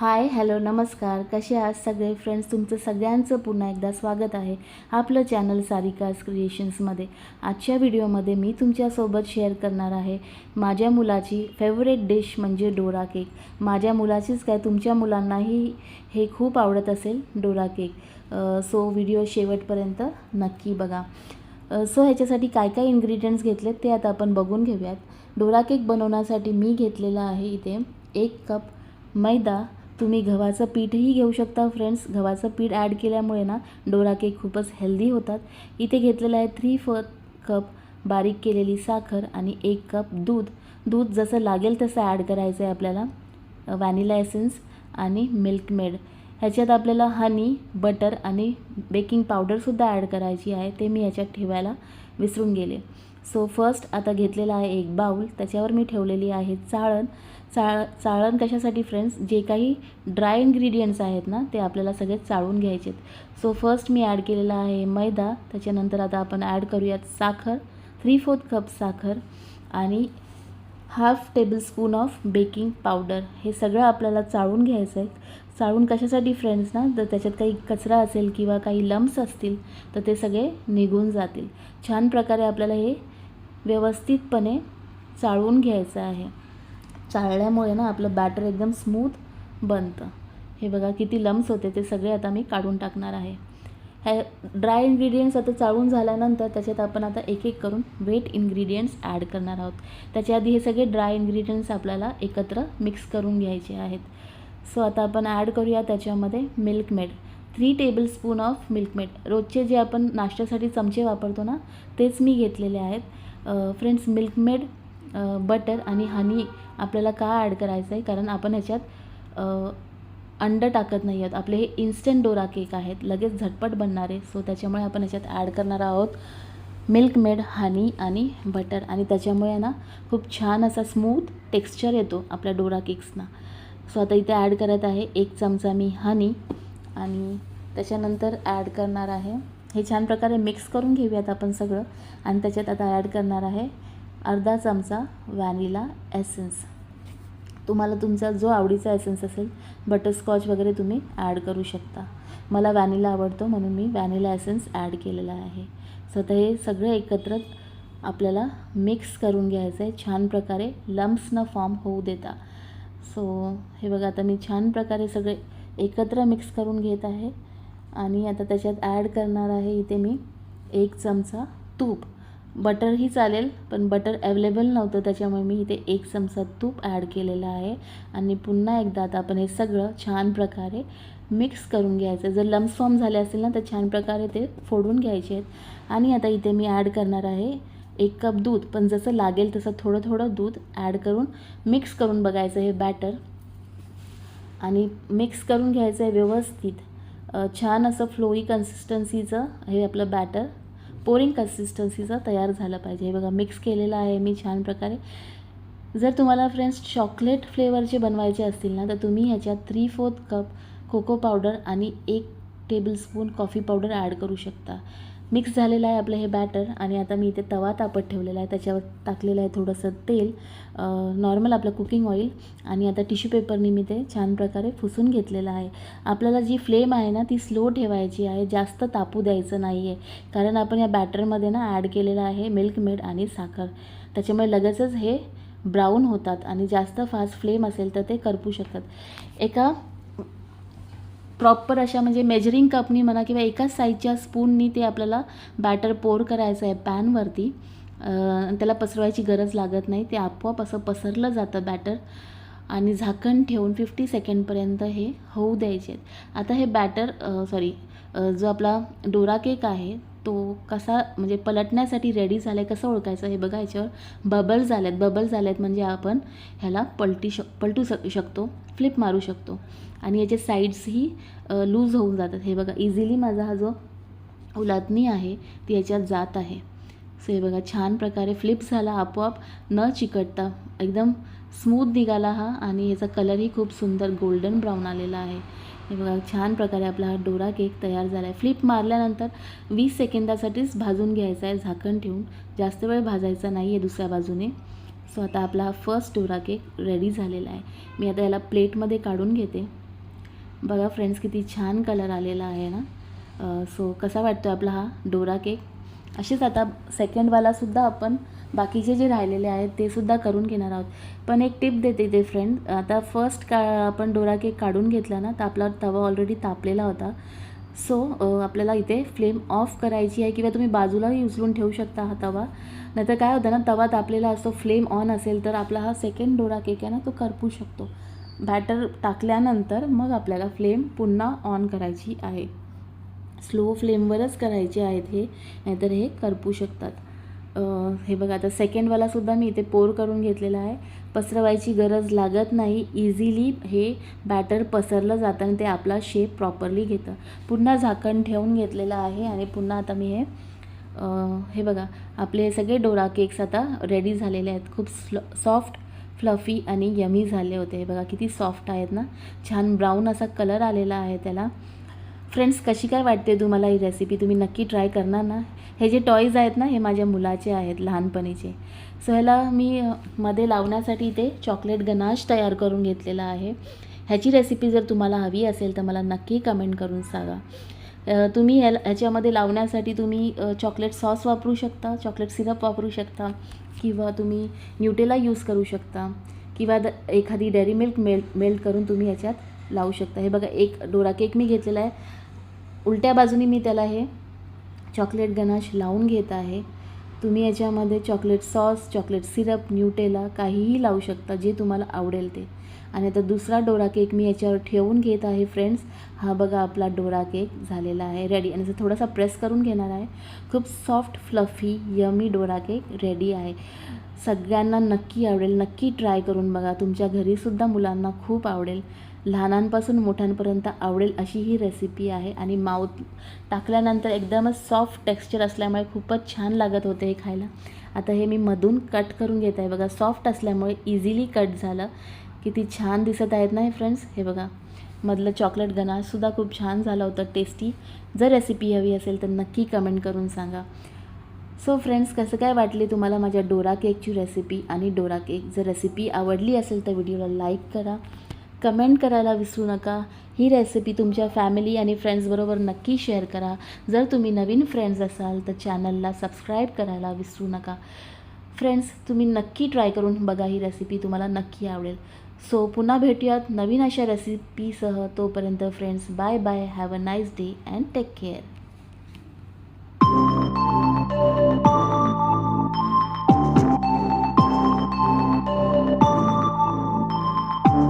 Hi hello नमस्कार. कसे आहात सगळे? फ्रेंड्स तुमचं सगळ्यांचं पुन्हा एकदा स्वागत आहे आपलं चॅनल सारिकास क्रिएशन्समध्ये. आजच्या व्हिडिओमध्ये मी तुमच्यासोबत शेअर करणार आहे माझ्या मुलाची फेवरेट डिश म्हणजे डोरा केक. माझ्या मुलाचीच काय तुमच्या मुलांनाही हे खूप आवडत असेल डोरा केक. सो व्हिडिओ शेवटपर्यंत नक्की बघा. सो ह्याच्यासाठी काय काय इन्ग्रेडियंट्स घेतलेत ते आता आपण बघून घेऊयात. डोरा केक बनवण्यासाठी मी घेतलेला आहे इथे एक कप मैदा तुम्ही गव्हाचं पीठही घेऊ शकता फ्रेंड्स गव्हाचं पीठ ॲड केल्यामुळे ना डोरा केक खूपच हेल्दी होतात. इथे घेतलेलं आहे थ्री फ कप बारीक केलेली साखर आणि एक कप दूध. दूध जसं लागेल तसं ॲड करायचं आहे आपल्याला. व्हॅनिला एसेन्स आणि मिल्कमेड ह्याच्यात आपल्याला हनी बटर आणि बेकिंग पावडरसुद्धा ॲड करायची आहे. ते मी ह्याच्यात ठेवायला विसरून गेले. सो फर्स्ट आता घेतलेला आहे एक बाऊल त्याच्यावर मी ठेवलेली आहे चाळण. चाळ चाळण कशासाठी फ्रेंड्स जे काही ड्राय इन्ग्रेडियंट्स आहेत ना ते आपल्याला सगळे चाळून घ्यायचे आहेत सो फर्स्ट मी ॲड केलेला आहे मैदा. त्याच्यानंतर आता आपण ॲड करूयात साखर. थ्री फोर्थ कप साखर आणि half tablespoon of baking powder हे सगळं आपल्याला चाळून घ्यायचं आहे चाळून कशासाठी फ्रेंड्स ना तर त्याच्यात काही कचरा असेल किंवा काही लम्स असतील तर ते सगळे निघून जातील. छान प्रकारे आपल्याला हे व्यवस्थितपणे चाळून घ्यायचं आहे. चाळल्यामुळे ना आपलं बॅटर एकदम स्मूथ बनतं. हे बघा किती लम्स होते ते सगळे आता मी काढून टाकणार आहे. हे ड्राय इन्ग्रेडियंट्स आता चाळून झाल्यानंतर त्याच्यात आपण आता एक एक करून वेट इन्ग्रेडियंट्स ॲड करणार आहोत. त्याच्या आधी हे सगळे ड्राय इन्ग्रेडियंट्स आपल्याला एकत्र मिक्स करून घ्यायचे आहेत. सो आता आपण ॲड करूया त्याच्यामध्ये Milkmaid three tablespoon of milk रोजचे जे आपण नाश्त्यासाठी चमचे वापरतो ना तेच मी घेतलेले आहेत. फ्रेंड्स मिल्कमेड बटर आणि हनी आपल्याला का ॲड करायचं आहे कारण आपण ह्याच्यात अंडं टाकत नाही आहोत. आपले हे इन्स्टंट डोरा केक आहेत. लगेच झटपट बनणारे सो त्याच्यामुळे आपण ह्याच्यात ॲड करणार आहोत. मिल्कमेड हनी आणि बटर आणि त्याच्यामुळे ना खूप छान असा स्मूथ टेक्स्चर येतो आपल्या डोरा केक्सना सो आता इथे ॲड करत आहे एक चमचा मी हनी आणि त्याच्यानंतर ॲड करणार आहे हे छान प्रकारे मिक्स करून घेऊयात आपण सगळं. आणि त्याच्यात आता ॲड करणार आहे अर्धा चमचा व्हॅनिला एसेन्स तुम्हाला तुमचा जो आवडीचा एसेन्स असेल बटरस्कॉच वगैरे तुम्ही ॲड करू शकता. मला व्हॅनिला आवडतो म्हणून मी व्हॅनिला एसेन्स ॲड केलेला आहे. सो आता हे सगळं एकत्र आपल्याला मिक्स करून घ्यायचं आहे छान प्रकारे लम्स न फॉर्म होऊ देता. सो हे बघा आता मी छान प्रकारे सगळे एकत्र मिक्स करून घेत आहे. आणि आता त्याच्यात ॲड करणार आहे इथे मी एक चमचा तूप. बटरही चालेल पण बटर अवेलेबल नव्हतं त्याच्यामुळे मी इथे एक चमचा तूप ॲड केलेला आहे. आणि पुन्हा एकदा आता आपण हे सगळं छान प्रकारे मिक्स करून घ्यायचं जर लम्स फॉर्म झाले असेल ना तर छान प्रकारे ते फोडून घ्यायचे आहेत. आणि आता इथे मी ॲड करणार आहे एक कप दूध. पण जसं लागेल तसं थोडं थोडं दूध ॲड करून मिक्स करून बघायचं हे बॅटर आणि मिक्स करून घ्यायचं आहे व्यवस्थित. छान असं फ्लोई कन्सिस्टन्सीचं हे आपलं बॅटर पोरिंग कन्सिस्टन्सीचं तयार झालं पाहिजे. हे बघा मिक्स केलेलं आहे मी छान प्रकारे. जर तुम्हाला फ्रेंड्स चॉकलेट फ्लेवरचे बनवायचे असतील ना तर तुम्ही ह्याच्यात three fourth cup cocoa powder आणि एक टेबलस्पून कॉफी पावडर ॲड करू शकता. मिक्स झालेलं आहे आपलं हे बॅटर आणि आता मी इथे तवा तापत ठेवलेला आहे. त्याच्यावर टाकलेलं आहे थोडंसं तेल नॉर्मल आपलं कुकिंग ऑइल आणि आता टिश्यू पेपरनी मी ते छान प्रकारे फुसून घेतलेलं आहे. आपल्याला जी फ्लेम आहे ना ती स्लो ठेवायची आहे. जास्त तापू द्यायचं नाही आहे कारण आपण या बॅटरमध्ये ना ॲड केलेलं आहे मिल्क मेड आणि साखर. त्याच्यामुळे लगेचच हे ब्राऊन होतात आणि जास्त फास्ट फ्लेम असेल तर ते करपू शकतात. एका प्रॉपर अशा म्हणजे मेजरिंग कपनी म्हणा किंवा एकाच साईजच्या स्पूननी ते आपल्याला बॅटर पोर करायचं आहे पॅनवरती त्याला पसरवायची गरज लागत नाही. ते आपोआप असं पसरलं जातं बॅटर आणि झाकण ठेवून फिफ्टी सेकंडपर्यंत हे होऊ द्यायचे आहेत. आता हे बॅटर सॉरी जो आपला डोरा केक आहे तो कसा म्हणजे पलटण्यासाठी रेडी झाला आहे कसं ओळखायचं? हे बघा याच्यावर बबल झाले आहेत झाल्यात झाले आहेत म्हणजे आपण ह्याला पलटी शक पलटू शक शकतो. फ्लिप मारू शकतो. आणि याचे साईड्सही लूज होऊन जातात. हे बघा इझिली माझा हा जो उलातनी आहे ती याच्यात जात आहे. सो हे बघा छान प्रकारे फ्लिप झाला आपोआप न चिकटता. एकदम स्मूथ निघाला हा आणि याचा कलरही खूप सुंदर गोल्डन ब्राऊन आलेला आहे. हे बघा छान प्रकारे आपला हा डोरा केक तयार झाला आहे फ्लिप मारल्यानंतर वीस सेकंदासाठीच भाजून घ्यायचा आहे झाकण ठेवून. जास्त वेळ भाजायचा नाही आहे दुसऱ्या बाजूने. सो आता आपला हा फर्स्ट डोरा केक रेडी झालेला आहे. मी आता याला प्लेटमध्ये काढून घेते. बघा फ्रेंड्स किती छान कलर आलेला आहे ना? सो कसा वाटतो आपला हा डोरा केक? असेच आता सेकंडवालासुद्धा आपण बाकीचे जे राहिलेले आहेत ते सुद्धा करून घेणार आहोत. पण एक टिप देते ते फ्रेंड आता फर्स्ट का आपण डोरा केक काढून घेतला ना तर आपला तवा ऑलरेडी तापलेला होता. सो आपल्याला इथे फ्लेम ऑफ करायची आहे किंवा तुम्ही बाजूलाही उचलून ठेवू शकता हा तवा. नाहीतर काय होतं ना तवा तापलेला असतो फ्लेम ऑन असेल तर आपला हा सेकंड डोरा केक आहे ना तो करपू शकतो. बॅटर टाकल्यानंतर मग आपल्याला फ्लेम पुन्हा ऑन करायची आहे. स्लो फ्लेमवरच करायचे आहेत हे नाहीतर हे करपू शकतात. हे बघा आता सेकंडवालासुद्धा मी इथे पोर करून घेतलेला आहे. पसरवायची गरज लागत नाही. इझिली हे बॅटर पसरलं जातं आणि ते आपला शेप प्रॉपरली घेतं. पुन्हा झाकण ठेवून घेतलेलं आहे आणि पुन्हा आता मी हे हे बघा आपले हे सगळे डोरा केक्स आता रेडी झालेले आहेत. खूप स्ल सॉफ्ट फ्लफी आणि यमी झाले होते. हे बघा किती सॉफ्ट आहेत ना. छान ब्राऊन असा कलर आलेला आहे त्याला. फ्रेंड्स कशी काय वाटते तुम्हाला ही रेसिपी तुम्ही नक्की ट्राय करणार ना? हे जे टॉईज आहेत ना हे माझ्या मुलाचे आहेत लहानपणीचे. सो ह्याला मी मध्ये लावण्यासाठी इथे चॉकलेट गनाश तयार करून घेतलेला आहे. ह्याची रेसिपी जर तुम्हाला हवी असेल तर मला नक्की कमेंट करून सांगा. तुम्ही ह्या ह्याच्यामध्ये लावण्यासाठी तुम्ही चॉकलेट सॉस वापरू शकता चॉकलेट सिरप वापरू शकता किंवा तुम्ही न्यूटेला यूज करू शकता किंवा द एखादी डेअरी मिल्क मेल्ट मेल्ट करून तुम्ही ह्याच्यात लावू शकता. हे बघा एक डोरा केक मी घेतलेला आहे. उलट्या बाजूने मी त्याला हे चॉकलेट गनाश लावून घेत आहे. तुम्ही याच्यामध्ये chocolate sauce chocolate syrup Nutella काहीही लावू शकता जे तुम्हाला आवडेल ते. आणि आता दुसरा डोरा केक मी याच्यावर ठेवून घेत आहे फ्रेंड्स हा बघा आपला डोरा केक झालेला आहे रेडी आणि थोडासा प्रेस करून घेणार आहे. खूप soft fluffy yummy Dora cake ready आहे. सगळ्यांना नक्की आवडेल. नक्की ट्राय करून बघा. तुमच्या घरीसुद्धा मुलांना खूप आवडेल. लहानांपासून मोठ्यांपर्यंत आवडेल अशी ही रेसिपी आहे. आणि माऊथ टाकल्यानंतर एकदमच सॉफ्ट टेक्स्चर असल्यामुळे खूपच छान लागत होते हे खायला. आता हे मी मधून कट करून घेत आहे. बघा सॉफ्ट असल्यामुळे इझिली कट झालं. किती छान दिसत आहेत ना हे फ्रेंड्स हे बघा मधलं चॉकलेट गनाशसुद्धा खूप छान झालं होतं टेस्टी जर रेसिपी हवी असेल तर नक्की कमेंट करून सांगा. सो फ्रेंड्स कसं काय वाटली तुम्हाला माझ्या डोरा केकची रेसिपी आणि डोरा केक जर रेसिपी आवडली असेल तर व्हिडिओला लाईक करा. कमेंट करायला विसरू नका. ही रेसिपी तुमच्या फॅमिली आणि फ्रेंड्सबरोबर नक्की शेअर करा. जर तुम्ही नवीन फ्रेंड्स असाल तर चॅनलला सबस्क्राईब करायला विसरू नका. फ्रेंड्स तुम्ही नक्की ट्राय करून बघा ही रेसिपी तुम्हाला नक्की आवडेल. सो पुन्हा भेटूयात नवीन अशा रेसिपीसह तोपर्यंत friends bye bye have a nice day and take care